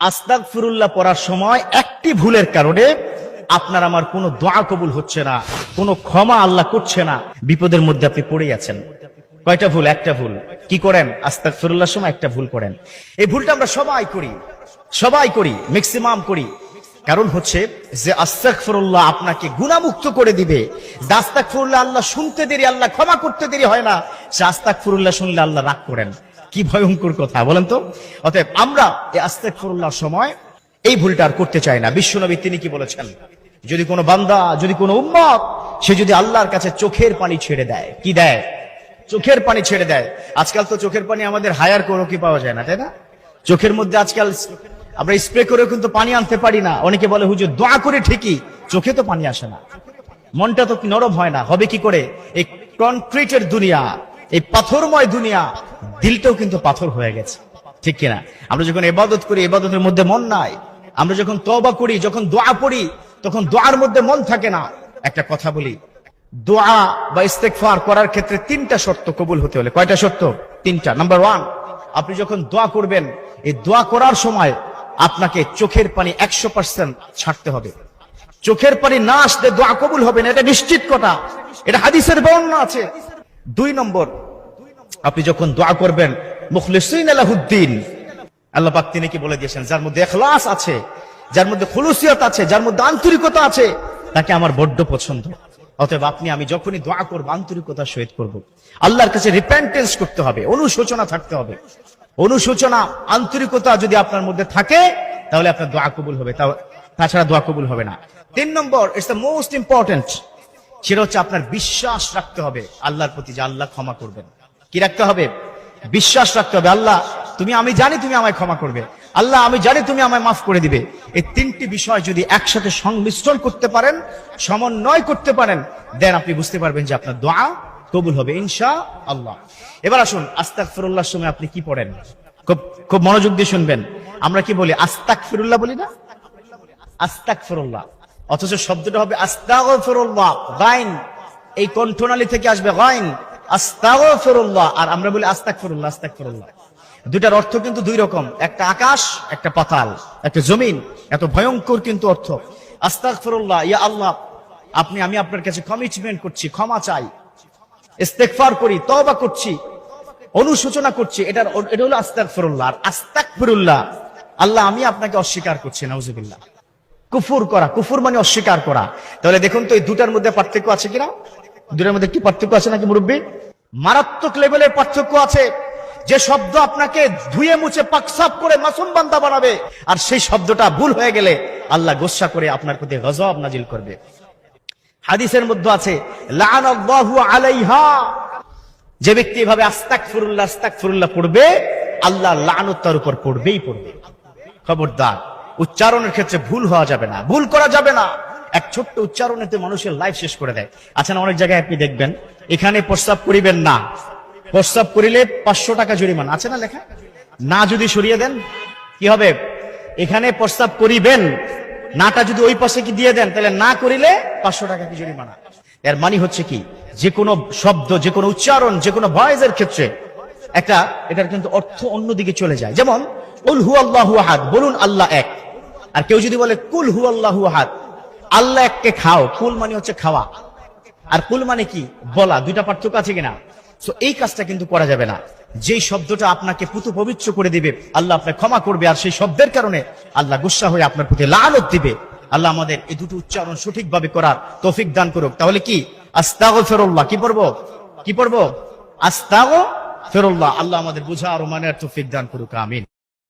আস্তাক ফিরুল্লাহ পড়ার সময় একটি ভুলের কারণে আপনার আমার কোনো দোয়া কবুল হচ্ছে না, কোনো ক্ষমা আল্লাহ করছে না, বিপদের মধ্যে আপনি পড়ে আছেন। কয়টা ভুল? একটা ভুল। কি করেন? আস্তাক ফিরুল্লাহ সময় একটা ভুল করেন। এই ভুলটা আমরা সবাই করি সবাই করি ম্যাক্সিমাম করি। কারণ হচ্ছে যে আস্তাক ফিরুল্লাহ আপনাকে গুণামুক্ত করে দিবে। আস্তাক ফিরুল্লাহ আল্লাহ শুনতে দেরি, আল্লাহ ক্ষমা করতে দেরি হয় না। সে আস্তাক ফিরুল্লাহ শুনলে আল্লাহ রাগ করেন। কি ভয়ঙ্কর কথা, বলেন তো? অতএব আমরা এই আস্তাক ফিরুল্লাহ সময় এই ভুলটা আর করতে চাই না। বিশ্বনবী তিনি কি বলেছেন? যদি কোনো বান্দা, যদি কোনো উম্মত, সে যদি আল্লাহর কাছে চোখের পানি ছেড়ে দেয়, কি দেয়? চোখের পানি ছেড়ে দেয়। আজকাল তো চোখের পানি আমাদের হায়ার করে কি পাওয়া যায় না, তাই না? চোখের মধ্যে আজকাল আমরা স্প্রে করেও কিন্তু পানি আনতে পারি না। অনেকে বলে, হুজুর, দোয়া করে ঠিকই, চোখে তো পানি আসে না। মনটা তো নরম হয় না? হবে কি করে? এই কনক্রিটের দুনিয়া, এই পাথরময় দুনিয়া দিলটাও কিন্তু পাথর হয়ে গেছে। ঠিক কিনা? আমরা যখন এবাদত করি এবাদতের মধ্যে মন নাই। আমরা যখন তবা করি, যখন দোয়া পড়ি, তখন দোয়ার মধ্যে মন থাকে না। একটা কথা বলি, দোয়া বা ইস্তেকফার করার ক্ষেত্রে তিনটা শর্ত কবুল হতে হলে। কয়টা শর্ত? তিনটা। নাম্বার ওয়ান আপনি যখন দোয়া করবেন, এই দোয়া করার সময় আপনাকে চোখের পানি একশো পার্সেন্ট ছাড়তে হবে। চোখের পানি না আসলে দোয়া কবুল হবে না, এটা নিশ্চিত কথা। এটা হাদিসের বর্ণনা আছে। দুই নম্বর আপনি যখন দোয়া করবেন, মুখলিসিন আলাহুদ্দিন। আল্লাহ পাক তিনি কি বলে দিয়েছেন? যার মধ্যে এখলাস আছে, যার মধ্যে খুলুসিয়ত আছে, যার মধ্যে আন্তরিকতা আছে, তাকে আমার বড্ড পছন্দ। অতএব আপনি, আমি যখনই দোয়া করব, আন্তরিকতা সহিত করব। আল্লাহর কাছে রিপেন্টেন্স করতে হবে, অনুশোচনা থাকতে হবে। অনুশোচনা, আন্তরিকতা যদি আপনার মধ্যে থাকে, তাহলে আপনার দোয়া কবুল হবে। তাছাড়া দোয়া কবুল হবে না। তিন number it's the most important সেটা হচ্ছে আপনার বিশ্বাস রাখতে হবে, আল্লাহর প্রতি যে আল্লাহ ক্ষমা করবেন। কি রাখতে হবে? বিশ্বাস রাখতে হবে। আল্লাহ, তুমি, আমি জানি তুমি আমায় ক্ষমা করবে। আল্লাহ, আমি জানি তুমি আমায় মাফ করে দিবে। এই তিনটি বিষয় যদি একসাথে সংমিশ্রণ করতে পারেন, সমন্বয় করতে পারেন, দেন আপনি বুঝতে পারবেন যে আপনার দোয়া কবুল হবে ইনশা আল্লাহ এবার আসুন আস্তাক ফিরুল্লাহর সময় আপনি কি পড়েন? খুব খুব মনোযোগ দিয়ে শুনবেন। আমরা কি বলি? আস্তাক ফিরুল্লাহ বলি না? আস্তাক ফিরুল্লাহ অথচ শব্দটা হবে আস্তাগ ফিরুল্লাহ গাইন। এই কণ্ঠনালী থেকে আসবে গাইন। আস্তাগ ফিরুল্লাহ আর আমরা বলি আস্তাক ফিরুল্লাহ আস্তাক ফিরুল্লাহ দুটার অর্থ কিন্তু দুই রকম। একটা আকাশ, একটা পাতাল, একটা জমিন। এত ভয়ঙ্কর কিন্তু অর্থ। আস্তাক ফিরুল্লাহ ইয়া আল্লাহ, আপনি, আমি আপনার কাছে কমিটমেন্ট করছি, ক্ষমা চাই। ইস্তেকফার করি, তওবা করছি, অনুশোচনা করছি। এটার, এটা হলো আস্তাক ফিরুল্লাহ আর আস্তাক ফিরুল্লাহ আল্লাহ, আমি আপনাকে অস্বীকার করছি, নাউজুবিল্লাহ। কুফুর করা, কুফুর মানে অস্বীকার করা। তাহলে দেখুন তো এই দুটার মধ্যে পার্থক্য আছে কিনা? দুটার মধ্যে কি পার্থক্য আছে নাকি মুরব্বী? মারাত্মক লেভেলের পার্থক্য আছে। যে শব্দ আপনাকে ধুয়ে মুছে পাকসাপ করে মাসুম বান্দা বানাবে, আর সেই শব্দটা ভুল হয়ে গেলে আল্লাহ গোসা করে আপনার প্রতি গজব নাজিল করবে। হাদিসের মধ্যে আছে যে ব্যক্তি এভাবে আস্তাক ফুরুল্লাহ আস্তাক ফুরুল্লাহ পড়বে, আল্লাহ লানত উপর পড়বেই পড়বে। খবরদার, উচ্চারণের ক্ষেত্রে ভুল হওয়া যাবে না, ভুল করা যাবে না। এক ছোট্ট উচ্চারণেতে মানুষের লাইফ শেষ করে দেয়। আচ্ছা না, অনেক জায়গায় আপনি দেখবেন, এখানে প্রস্তাব করিবেন না। প্রস্তাব করিলে পাঁচশো টাকা জরিমানা। আছে না লেখা? না যদি সরিয়ে দেন, কি হবে? এখানে প্রস্তাব করিবেন, নাটা যদি ওই পাশে কি দিয়ে দেন, তাহলে না করিলে পাঁচশো টাকা কি জরিমানা? এর মানে হচ্ছে কি? যে কোনো শব্দ, যে কোনো উচ্চারণ, যে কোনো ভয়েসের ক্ষেত্রে একটা, এটার কিন্তু অর্থ অন্যদিকে চলে যায়। যেমন, উল হু আল্লাহু আহাদ বলুন আল্লাহ এক। আর কেউ যদি বলে, কুল হু আল্লাহু আহাদ আল্লাহ এককে খাও, কুল মানে হচ্ছে খাওয়া। আর কুল মানে কি? বলা, দুইটা পার্থক্য আছে কিনা? তো এই কাজটা কিন্তু করা যাবে না। যেই শব্দটা আপনাকে পুতু পবিত্র করে দিবে, আল্লাহ আপনাকে ক্ষমা করবে, আর সেই শব্দের কারণে আল্লাহ গুসা হয়ে আপনার প্রতি লালত দিবে। আল্লাহ আমাদের এই দুটো উচ্চারণ সঠিকভাবে করার তৌফিক দান করুক। তাহলে কি? আস্তাগো ফেরল্লাহ কি পড়ব? কি পড়ব? আস্তাগো ফেরল্লাহ আল্লাহ আমাদের বুঝা আর মানের তৌফিক দান করুক। আমিন।